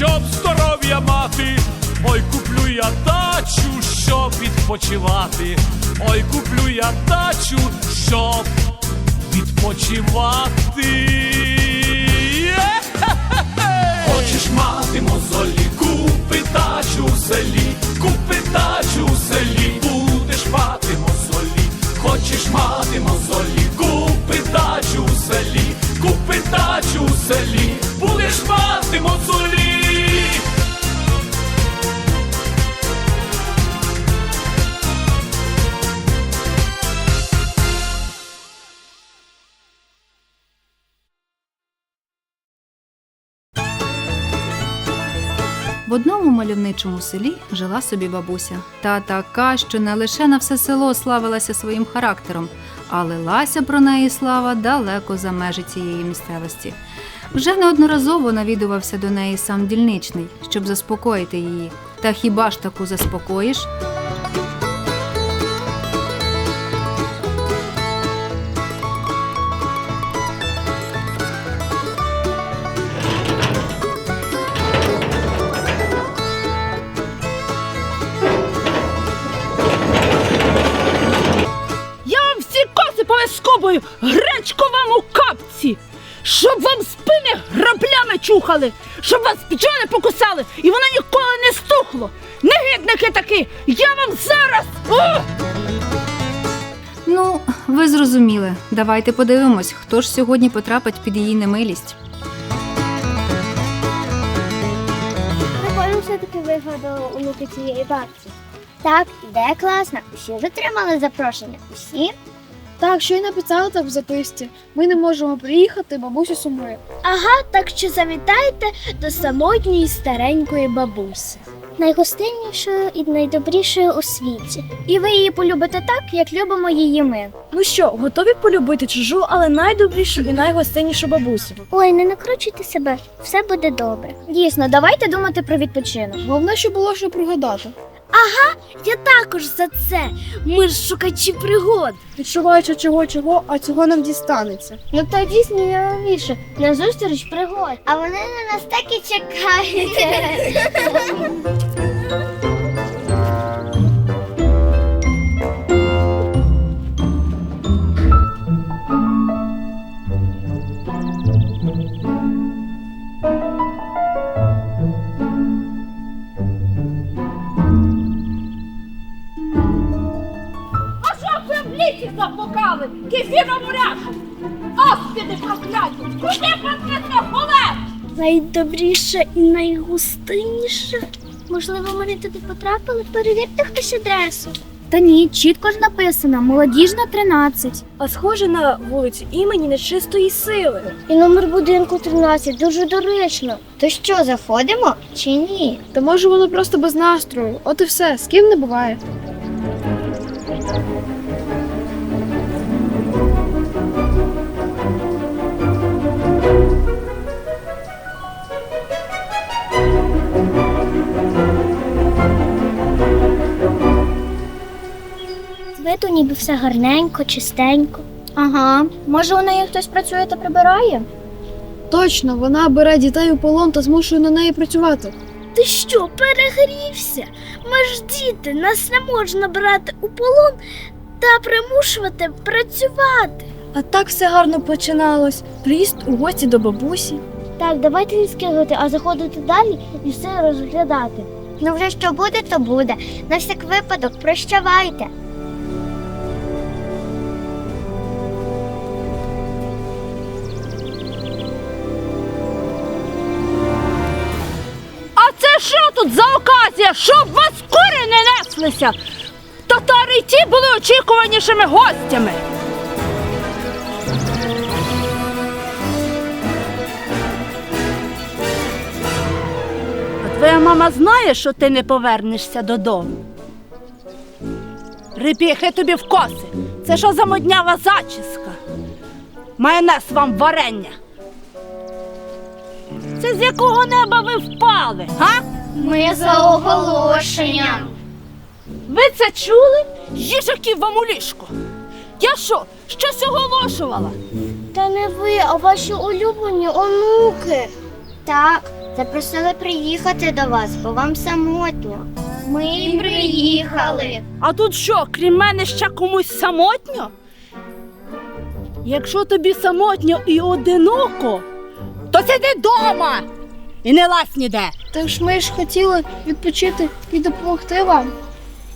щоб здоров'я мати. Ой, куплю я дачу, щоб відпочивати. Ой, куплю я дачу, щоб відпочивати. Хочеш мати мозолі, купи дачу в селі, купи дачу в селі, будеш мати мозолі. Хочеш мати мозолі, В одному мальовничому селі жила собі бабуся. Та така, що не лише на все село славилася своїм характером, а лилася про неї слава далеко за межі цієї місцевості. Вже неодноразово навідувався до неї сам дільничний, щоб заспокоїти її. Та хіба ж таку заспокоїш? Повискобую гречковому капці, щоб вам спини граблями чухали, щоб вас пічони покусали і воно ніколи не стухло. Негідники такі, я вам зараз. О! Ну, ви зрозуміли. Давайте подивимось, хто ж сьогодні потрапить під її немилість. Прикольно все-таки вигадали онуки цієї бабці. Так, ідея класна. Усі затримали запрошення. Усі? Так, що й написали так в записці. Ми не можемо приїхати, бабуся сумує. Ага, так що завітайте до самотньої старенької бабусі. Найгостиннішою і найдобрішою у світі. І ви її полюбите так, як любимо її ми. Ну що, готові полюбити чужу, але найдобрішу і найгостиннішу бабусю. Ой, не накручуйте себе, все буде добре. Дійсно, давайте думати про відпочинок. Головне, що було що пригадати. Я також за це. Ми ж шукачі пригод. Відчуваючи чого чого, а цього нам дістанеться. Ну тоді сміливіше на зустріч пригод. А вони на нас так і чекають. Куди понесли холер? Найдобріша і найгустинніша. Можливо, вони туди потрапили? Перевірте хтось адресу. Та ні, чітко ж написано, молодіжна 13. А схоже на вулицю імені нечистої сили. І номер будинку 13 дуже доречно. То що, заходимо чи ні? Та може воно просто без настрою. От і все, з ким не буває. Виду ніби все гарненько, чистенько. Ага, може у неї хтось працює та прибирає? Точно, вона бере дітей у полон та змушує на неї працювати. Ти що, перегрівся? Ми ж діти, нас не можна брати у полон та примушувати працювати. А так все гарно починалось. Приїзд у гості до бабусі. Так, давайте не скидувати, а заходити далі і все розглядати. Ну вже що буде, то буде. На всяк випадок прощавайте. Тут за оказія? Щоб вас кури не неслися! Татари й ті були очікуванішими гостями. А твоя мама знає, що ти не повернешся додому. Репіхи тобі в коси. Це що за моднява зачіска? Майонез вам варення. Це з якого неба ви впали, га? Ми за оголошенням. Ви це чули? Їжаків вам у ліжко. Я що, щось оголошувала? Та не ви, а ваші улюблені онуки. Так, запросили приїхати до вас, бо вам самотньо. Ми приїхали. А тут що, крім мене ще комусь самотньо? Якщо тобі самотньо і одиноко, то сиди вдома і не лазь ніде. Так ж ми ж хотіли відпочити і допомогти вам.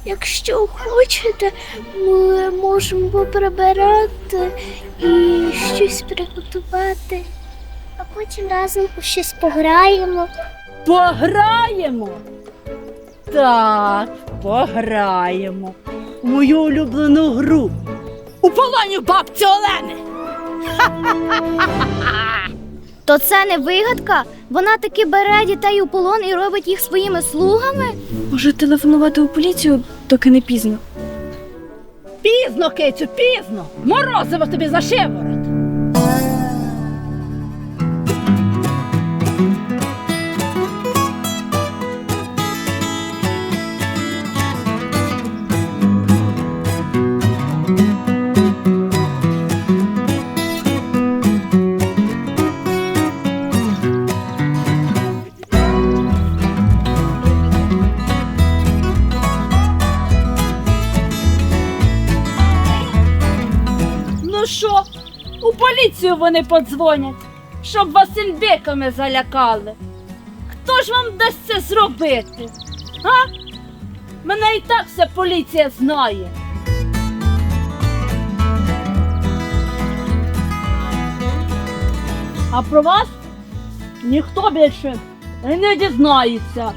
Якщо хочете, ми можемо поприбирати і щось приготувати. А потім разом у щось пограємо. Пограємо. Так, пограємо. У мою улюблену гру. У полоні бабці Олени. То це не вигадка? Вона таки бере дітей у полон і робить їх своїми слугами? Може телефонувати у поліцію, доки не пізно. Пізно, кицю, пізно. Морозиво тобі за Що, у поліцію вони подзвонять, щоб вас індиками залякали. Хто ж вам дасть це зробити? А? Мене і так вся поліція знає. А про вас ніхто більше не дізнається.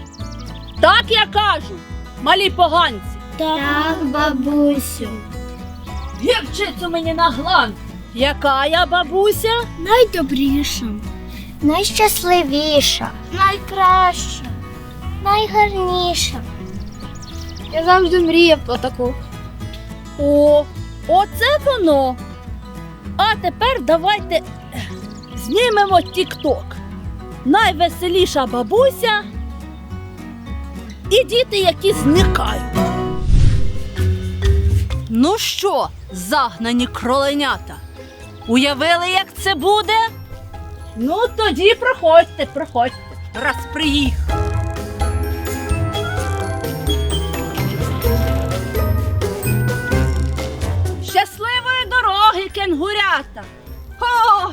Так я кажу, малі поганці. Так, бабусю. Гірчицю мені на глан. Яка я бабуся? Найдобріша, найщасливіша, найкраща, найгарніша. Я завжди мріяв про таку. О, оце воно. А тепер давайте знімемо тік-ток. Найвеселіша бабуся і діти, які зникають. Ну що, загнані кроленята? Уявили, як це буде? Ну, тоді проходьте, проходьте, раз приїхав. Щасливої дороги, кенгурята! О,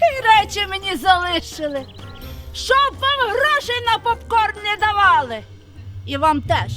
й речі мені залишили. Щоб вам грошей на попкорн не давали. І вам теж.